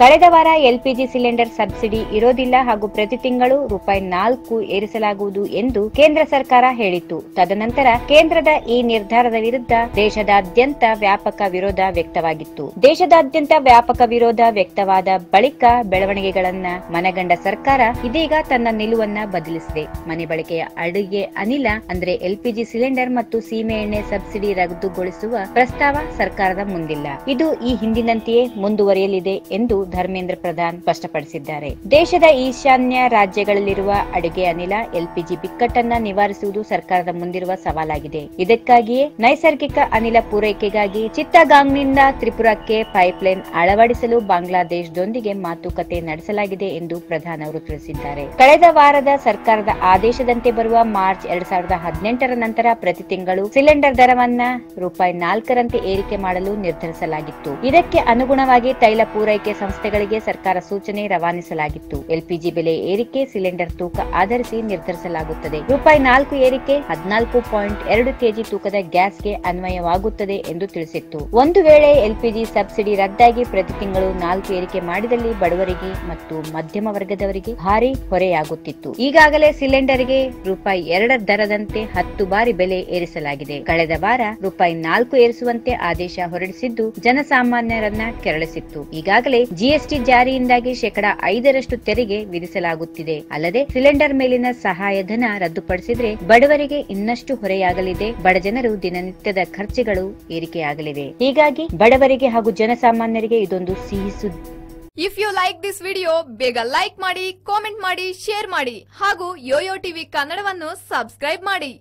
ಕಳೆದ ವಾರ LPG cylinder subsidy ಇರೋದಿಲ್ಲ ಹಾಗೂ ಪ್ರತಿ ತಿಂಗಳು ರೂಪಾಯಿ ನಾಲ್ಕು ಏರಿಸಲಾಗುವುದು ಎಂದು ಕೇಂದ್ರ ಸರ್ಕಾರ ಹೇಳಿತ್ತು. ತದನಂತರ ಕೇಂದ್ರದ ಈ ನಿರ್ಧಾರದ ವಿರುದ್ಧ ದೇಶದಾದ್ಯಂತ ವ್ಯಾಪಕ ವಿರೋಧ ವ್ಯಕ್ತವಾಗಿತ್ತು. ದೇಶದಾದ್ಯಂತ ವ್ಯಾಪಕ ವಿರೋಧ ವ್ಯಕ್ತವಾದ ಬಳಿಕ ಬೆಳವಣಿಗೆಗಳನ್ನ ಮನಗಂಡ ಸರ್ಕಾರ ಇದೀಗ ತನ್ನ ನಿಲುವನ್ನ ಬದಲಿಸಿದೆ. ಮನೆ ಬಳಕೆಯ ಅಡುಗೆ ಅನಿಲ, ಅಂದ್ರೆ ಎಲ್ಪಿಜಿ ಸಿಲಿಂಡರ್ ಮತ್ತು ಸೀಮೆ ಎಣ್ಣೆ ಸಬ್ಸಿಡಿ ರದ್ದುಗೊಳಿಸುವ ಪ್ರಸ್ತಾವ ಸರ್ಕಾರದ ಮುಂದಿಲ್ಲ. ಇದು ಈ ಹಿಂದಿನಂತೆಯೇ ಮುಂದುವರಿಯಲಿದೆ ಎಂದು ಧರ್ಮೇಂದ್ರ ಪ್ರಧಾನ್ ಸ್ಪಷ್ಟಪಡಿಸಿದ್ದಾರೆ. ದೇಶದ ಈಶಾನ್ಯ ರಾಜ್ಯಗಳಲ್ಲಿರುವ ಅಡುಗೆ ಅನಿಲ, ಎಲ್ಪಿಜಿ ಬಿಕ್ಕಟ್ಟನ್ನ ನಿವಾರಿಸುವುದು ಸರ್ಕಾರದ ಮುಂದಿರುವ ಸವಾಲಾಗಿದೆ. ಇದಕ್ಕಾಗಿಯೇ ನೈಸರ್ಗಿಕ ಅನಿಲ ಪೂರೈಕೆಗಾಗಿ ಚಿತ್ತಗಾಂಗ್ನಿಂದ ತ್ರಿಪುರಕ್ಕೆ ಪೈಪ್ಲೈನ್ ಅಳವಡಿಸಲು ಬಾಂಗ್ಲಾದೇಶದೊಂದಿಗೆ ಮಾತುಕತೆ ನಡೆಸಲಾಗಿದೆ ಎಂದು ಪ್ರಧಾನ್ ಅವರು ತಿಳಿಸಿದ್ದಾರೆ. ಕಳೆದ ವಾರದ ಸರ್ಕಾರದ ಆದೇಶದಂತೆ ಬರುವ ಮಾರ್ಚ್ ಎರಡ್ ಸಾವಿರದ ಹದಿನೆಂಟರ ನಂತರ ಪ್ರತಿ ತಿಂಗಳು ಸಿಲಿಂಡರ್ ದರವನ್ನ ರೂಪಾಯಿ ನಾಲ್ಕರಂತೆ ಏರಿಕೆ ಮಾಡಲು ನಿರ್ಧರಿಸಲಾಗಿತ್ತು. ಇದಕ್ಕೆ ಅನುಗುಣವಾಗಿ ತೈಲ ಪೂರೈಕೆ ಸಂಸ್ಥೆಗಳಿಗೆ ಸರ್ಕಾರ ಸೂಚನೆ ರವಾನಿಸಲಾಗಿತ್ತು. ಎಲ್ಪಿಜಿ ಬೆಲೆ ಏರಿಕೆ, ಸಿಲಿಂಡರ್ ತೂಕ ಆಧರಿಸಿ ನಿರ್ಧರಿಸಲಾಗುತ್ತದೆ. ರೂಪಾಯಿ ನಾಲ್ಕು ಏರಿಕೆ, ಹದಿನಾಲ್ಕು ಪಾಯಿಂಟ್ ಎರಡು ಕೆಜಿ ತೂಕದ ಗ್ಯಾಸ್ಗೆ ಅನ್ವಯವಾಗುತ್ತದೆ ಎಂದು ತಿಳಿಸಿತ್ತು. ಒಂದು ವೇಳೆ ಎಲ್ಪಿಜಿ ಸಬ್ಸಿಡಿ ರದ್ದಾಗಿ ಪ್ರತಿ ತಿಂಗಳು ನಾಲ್ಕು ಏರಿಕೆ ಮಾಡಿದಲ್ಲಿ ಬಡವರಿಗೆ ಮತ್ತು ಮಧ್ಯಮ ವರ್ಗದವರಿಗೆ ಭಾರಿ ಹೊರೆಯಾಗುತ್ತಿತ್ತು. ಈಗಾಗಲೇ ಸಿಲಿಂಡರ್ಗೆ ರೂಪಾಯಿ ಎರಡರ ದರದಂತೆ ಹತ್ತು ಬಾರಿ ಬೆಲೆ ಏರಿಸಲಾಗಿದೆ. ಕಳೆದ ವಾರ ರೂಪಾಯಿ ನಾಲ್ಕು ಏರಿಸುವಂತೆ ಆದೇಶ ಹೊರಡಿಸಿದ್ದು, ಜನಸಾಮಾನ್ಯರನ್ನ ಕೆರಳಿಸಿತ್ತು. ಈಗಾಗಲೇ ಜಿಎಸ್ಟಿ ಜಾರಿಯಿಂದಾಗಿ ಶೇಕಡಾ ಐದರಷ್ಟು ತೆರಿಗೆ ವಿಧಿಸಲಾಗುತ್ತಿದೆ. ಅಲ್ಲದೆ ಸಿಲಿಂಡರ್ ಮೇಲಿನ ಸಹಾಯಧನ ರದ್ದುಪಡಿಸಿದ್ರೆ ಬಡವರಿಗೆ ಇನ್ನಷ್ಟು ಹೊರೆಯಾಗಲಿದೆ. ಬಡಜನರು ದಿನನಿತ್ಯದ ಖರ್ಚುಗಳು ಏರಿಕೆಯಾಗಲಿವೆ. ಹೀಗಾಗಿ ಬಡವರಿಗೆ ಹಾಗೂ ಜನಸಾಮಾನ್ಯರಿಗೆ ಇದೊಂದು ಸಿಹಿ ಸುದ್ದಿ. If you like this video ಬೇಗ ಲೈಕ್ ಮಾಡಿ ಕಾಮೆಂಟ್ ಮಾಡಿ ಶೇರ್ ಮಾಡಿ ಹಾಗೂ ಯೋಯೋ ಟಿವಿ ಕನ್ನಡವನ್ನು ಸಬ್ಸ್ಕ್ರೈಬ್ ಮಾಡಿ.